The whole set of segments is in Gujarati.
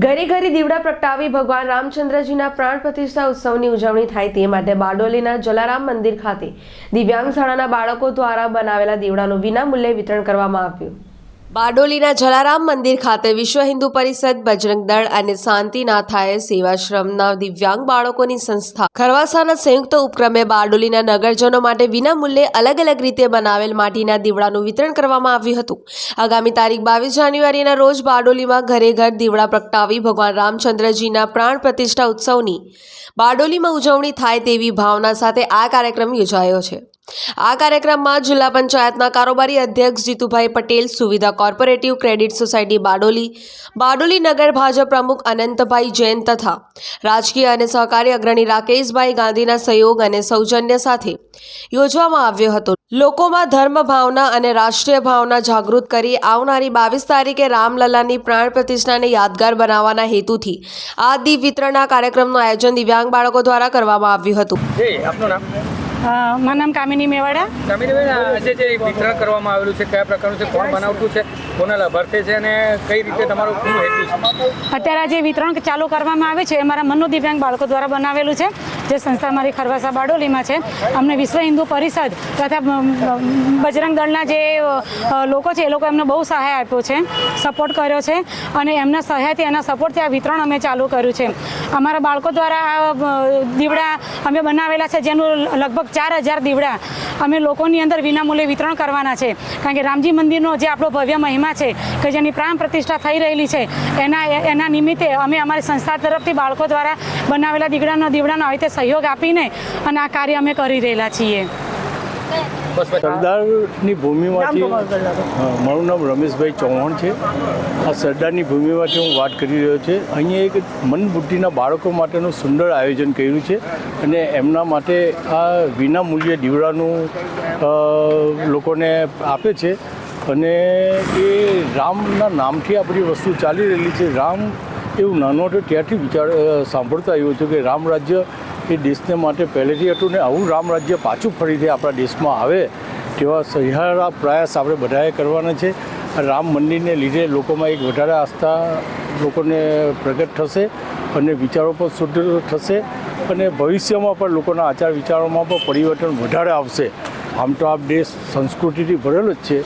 ઘેરી દીવડા પ્રગટાવી ભગવાન રામચંદ્રજીના પ્રાણ પ્રતિષ્ઠા ઉત્સવની ઉજવણી થાય તે માટે બારડોલીના જલારામ મંદિર ખાતે દિવ્યાંગ શાળાના બાળકો દ્વારા બનાવેલા દીવડાનું વિનામૂલ્યે વિતરણ કરવામાં આવ્યું. બારડોલીના જલારામ મંદિર ખાતે વિશ્વ હિન્દુ પરિષદ, બજરંગ દળ અને શાંતિનાથાએ સેવાશ્રમના દિવ્યાંગ બાળકોની સંસ્થા ખરવાસાના સંયુક્ત ઉપક્રમે બારડોલીના નગરજનો માટે વિનામૂલ્યે અલગ અલગ રીતે બનાવેલ માટીના દીવડાનું વિતરણ કરવામાં આવ્યું હતું. આગામી તારીખ બાવીસ જાન્યુઆરીના રોજ બારડોલીમાં ઘરે ઘર દીવડા પ્રગટાવી ભગવાન રામચંદ્રજીના પ્રાણ પ્રતિષ્ઠા ઉત્સવની બારડોલીમાં ઉજવણી થાય તેવી ભાવના સાથે આ કાર્યક્રમ યોજાયો છે. આ કાર્યક્રમમાં જિલ્લા પંચાયતના કારોબારી અધ્યક્ષ જીતુભાઈ પટેલ, સુવિધા cooperative, credit society Bardoli Bardoli નગર ભાજપ પ્રમુખ અનંતભાઈ જૈન તથા રાજકીય અને સહકારી અગ્રણી રાકેશભાઈ ગાંધીના સહયોગ અને સૌજન્ય સાથે યોજવામાં આવ્યો હતો. લોકોમાં ધર્મ ભાવના અને રાષ્ટ્રીય ભાવના જાગૃત કરી આવનારી બાવીસ તારીખે રામલલાની પ્રાણ પ્રતિષ્ઠાને યાદગાર બનાવવાના હેતુથી આ દીપ વિતરણના કાર્યક્રમનું આયોજન દિવ્યાંગ બાળકો દ્વારા કરવામાં આવ્યું હતું. મારું નામ કામિની મેવાડા. કામિનીબેન આજે જે વિતરણ કરવામાં આવેલું છે, કયા પ્રકારનું છે, કોણ બનાવતું છે? કોના લાભાર્થી અત્યારે જે વિતરણ ચાલુ કરવામાં આવે છે અમારા મારા મનો દિવ્યાંગ બાળકો દ્વારા બનાવેલું છે. જે સંસ્થા મારી ખરવાસા બારડોલીમાં છે. અમને વિશ્વ હિન્દુ પરિષદ તથા બજરંગ દળના જે લોકો છે, એ લોકો એમને બહુ સહાય આપ્યો છે, સપોર્ટ કર્યો છે અને એમના સહાયથી, એના સપોર્ટથી આ વિતરણ અમે ચાલુ કર્યું છે. અમારા બાળકો દ્વારા આ દીવડા અમે બનાવેલા છે, જેનું લગભગ ચાર હજાર દીવડા અમે લોકોની અંદર વિનામૂલ્યે વિતરણ કરવાના છે. કારણ કે રામજી મંદિરનો જે આપણો ભવ્ય મહિમા છે કે જેની પ્રાણ પ્રતિષ્ઠા થઈ રહેલી છે. એના એના નિમિત્તે અમે અમારી સંસ્થા તરફથી બાળકો દ્વારા બનાવેલા દીવડાનો દીવડાનો આવી રીતે સહયોગ આપીને અને આ કાર્ય અમે કરી રહેલા છીએ. સરદારની ભૂમિમાંથી મારું નામ રમેશભાઈ ચૌહાણ છે. આ સરદારની ભૂમિમાંથી હું વાત કરી રહ્યો છે. અહીંયા એક મનબુદ્ધિના બાળકો માટેનું સુંદર આયોજન કર્યું છે અને એમના માટે આ વિના મૂલ્યે દીવડાનું લોકોને આપે છે. અને એ રામના નામથી આ બધી વસ્તુ ચાલી રહેલી છે. રામ એવું નાનો ત્યાંથી વિચાર સાંભળતા આવ્યું હતું કે રામ રાજ્ય એ દેશને માટે પહેલેથી હતું ને આવું રામ રાજ્ય પાછું ફરીથી આપણા દેશમાં આવે તેવા સહિયારા પ્રયાસ આપણે બધાએ કરવાના છે. રામ મંદિરને લીધે લોકોમાં એક વધારે આસ્થા લોકોને પ્રગટ થશે અને વિચારો પણ શુદ્ધ થશે અને ભવિષ્યમાં પણ લોકોના આચાર વિચારોમાં પણ પરિવર્તન વધારે આવશે. આમ તો આ દેશ સંસ્કૃતિથી ભરેલો જ છે.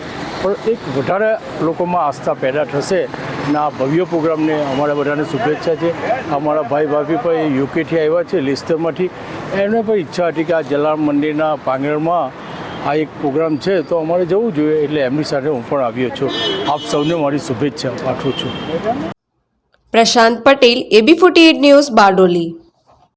પણ એક વધારે લોકોમાં આસ્થા પેદા થશે અને આ ભવ્ય પ્રોગ્રામને અમારા બધાને શુભેચ્છા છે. અમારા ભાઈ ભાભી પણ યુકેથી આવ્યા છે લેસ્ટરમાંથી એમને પણ ઈચ્છા હતી કે આ જલારામ મંદિરના પ્રાંગણમાં આ એક પ્રોગ્રામ છે, તો અમારે જવું જોઈએ એટલે એમની સાથે હું પણ આવ્યો છું. આપ સૌને મારી શુભેચ્છા પાઠવું છું. Prashant Patel A B forty news Bardoli.